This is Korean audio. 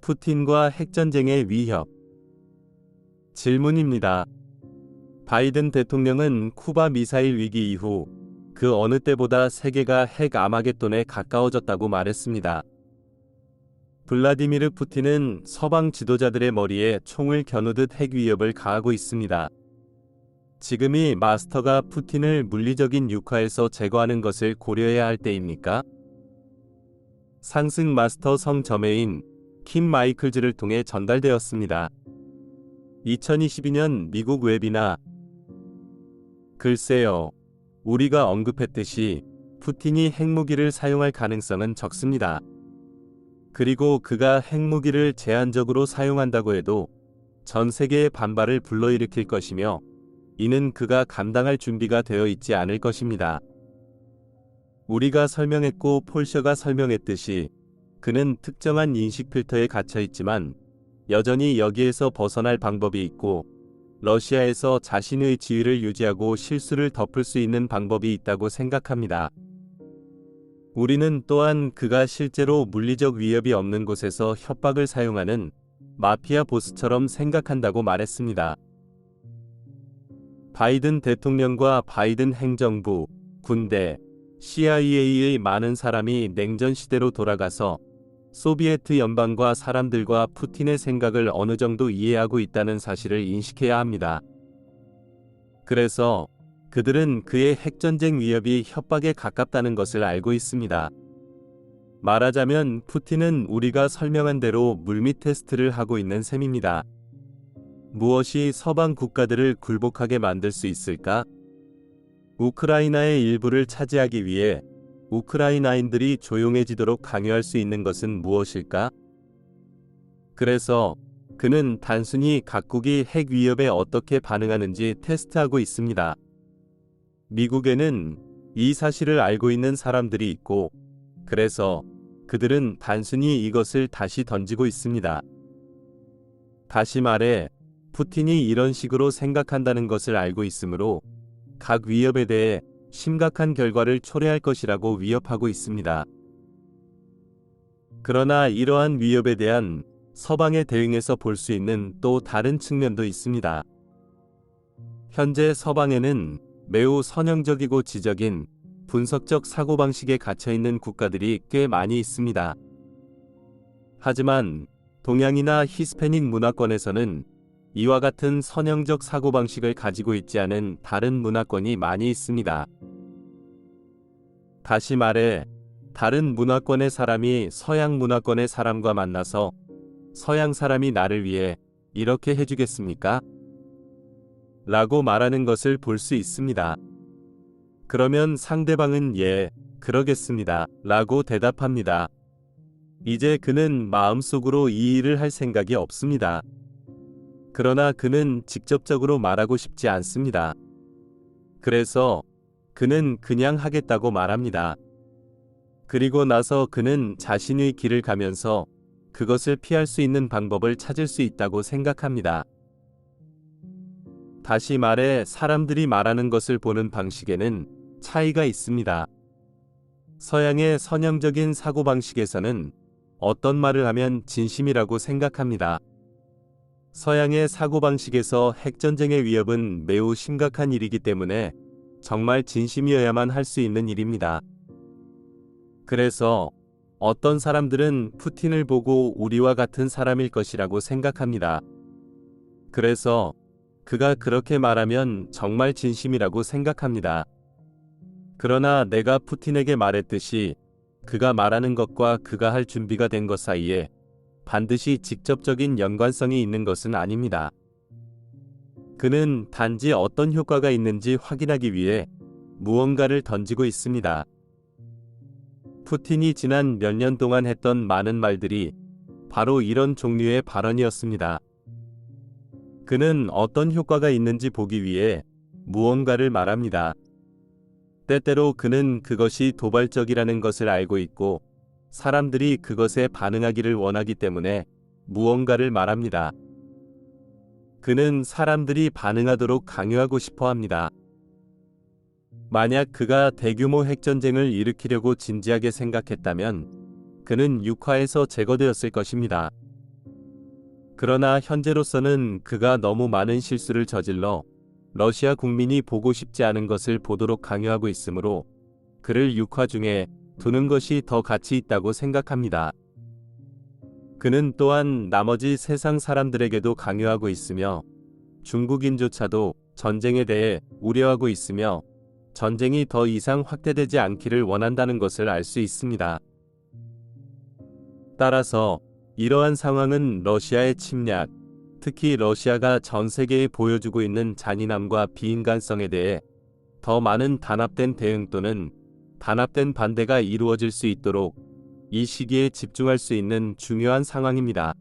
푸틴과 핵전쟁의 위협. 질문입니다. 바이든 대통령은 쿠바 미사일 위기 이후 그 어느 때보다 세계가 핵 아마겟돈에 가까워졌다고 말했습니다. 블라디미르 푸틴은 서방 지도자들의 머리에 총을 겨누듯 핵 위협을 가하고 있습니다. 지금이 마스터가 푸틴을 물리적인 육화에서 제거하는 것을 고려해야 할 때입니까? 상승 마스터 성점회인 킴 마이클즈를 통해 전달되었습니다. 2022년 미국 웹이나 글쎄요. 우리가 언급했듯이 푸틴이 핵무기를 사용할 가능성은 적습니다. 그리고 그가 핵무기를 제한적으로 사용한다고 해도 전 세계의 반발을 불러일으킬 것이며 이는 그가 감당할 준비가 되어 있지 않을 것입니다. 우리가 설명했고 폴셔가 설명했듯이 그는 특정한 인식 필터에 갇혀 있지만 여전히 여기에서 벗어날 방법이 있고 러시아에서 자신의 지위를 유지하고 실수를 덮을 수 있는 방법이 있다고 생각합니다. 우리는 또한 그가 실제로 물리적 위협이 없는 곳에서 협박을 사용하는 마피아 보스처럼 생각한다고 말했습니다. 바이든 대통령과 바이든 행정부, 군대, CIA의 많은 사람이 냉전 시대로 돌아가서 소비에트 연방과 사람들과 푸틴의 생각을 어느 정도 이해하고 있다는 사실을 인식해야 합니다. 그래서 그들은 그의 핵전쟁 위협이 협박에 가깝다는 것을 알고 있습니다. 말하자면 푸틴은 우리가 설명한 대로 물밑 테스트를 하고 있는 셈입니다. 무엇이 서방 국가들을 굴복하게 만들 수 있을까? 우크라이나의 일부를 차지하기 위해 우크라이나인들이 조용해지도록 강요할 수 있는 것은 무엇일까? 그래서 그는 단순히 각국이 핵 위협에 어떻게 반응하는지 테스트하고 있습니다. 미국에는 이 사실을 알고 있는 사람들이 있고, 그래서 그들은 단순히 이것을 다시 던지고 있습니다. 다시 말해, 푸틴이 이런 식으로 생각한다는 것을 알고 있으므로 각 위협에 대해 심각한 결과를 초래할 것이라고 위협하고 있습니다. 그러나 이러한 위협에 대한 서방의 대응에서 볼 수 있는 또 다른 측면도 있습니다. 현재 서방에는 매우 선형적이고 지적인 분석적 사고방식에 갇혀있는 국가들이 꽤 많이 있습니다. 하지만 동양이나 히스패닉 문화권에서는 이와 같은 선형적 사고방식을 가지고 있지 않은 다른 문화권이 많이 있습니다. 다시 말해, 다른 문화권의 사람이 서양 문화권의 사람과 만나서 서양 사람이 나를 위해 이렇게 해주겠습니까? 라고 말하는 것을 볼 수 있습니다. 그러면 상대방은 예, 그러겠습니다. 라고 대답합니다. 이제 그는 마음속으로 이 일을 할 생각이 없습니다. 그러나 그는 직접적으로 말하고 싶지 않습니다. 그래서 그는 그냥 하겠다고 말합니다. 그리고 나서 그는 자신의 길을 가면서 그것을 피할 수 있는 방법을 찾을 수 있다고 생각합니다. 다시 말해 사람들이 말하는 것을 보는 방식에는 차이가 있습니다. 서양의 선형적인 사고방식에서는 어떤 말을 하면 진심이라고 생각합니다. 서양의 사고방식에서 핵전쟁의 위협은 매우 심각한 일이기 때문에 정말 진심이어야만 할 수 있는 일입니다. 그래서 어떤 사람들은 푸틴을 보고 우리와 같은 사람일 것이라고 생각합니다. 그래서 그가 그렇게 말하면 정말 진심이라고 생각합니다. 그러나 내가 푸틴에게 말했듯이 그가 말하는 것과 그가 할 준비가 된 것 사이에 반드시 직접적인 연관성이 있는 것은 아닙니다. 그는 단지 어떤 효과가 있는지 확인하기 위해 무언가를 던지고 있습니다. 푸틴이 지난 몇 년 동안 했던 많은 말들이 바로 이런 종류의 발언이었습니다. 그는 어떤 효과가 있는지 보기 위해 무언가를 말합니다. 때때로 그는 그것이 도발적이라는 것을 알고 있고 사람들이 그것에 반응하기를 원하기 때문에 무언가를 말합니다. 그는 사람들이 반응하도록 강요하고 싶어 합니다. 만약 그가 대규모 핵전쟁을 일으키려고 진지하게 생각했다면 그는 육화에서 제거되었을 것입니다. 그러나 현재로서는 그가 너무 많은 실수를 저질러 러시아 국민이 보고 싶지 않은 것을 보도록 강요하고 있으므로 그를 육화 중에 두는 것이 더 가치 있다고 생각합니다. 그는 또한 나머지 세상 사람들에게도 강요하고 있으며 중국인조차도 전쟁에 대해 우려하고 있으며 전쟁이 더 이상 확대되지 않기를 원한다는 것을 알 수 있습니다. 따라서 이러한 상황은 러시아의 침략, 특히 러시아가 전 세계에 보여주고 있는 잔인함과 비인간성에 대해 더 많은 단합된 대응 또는 단합된 반대가 이루어질 수 있도록 이 시기에 집중할 수 있는 중요한 상황입니다.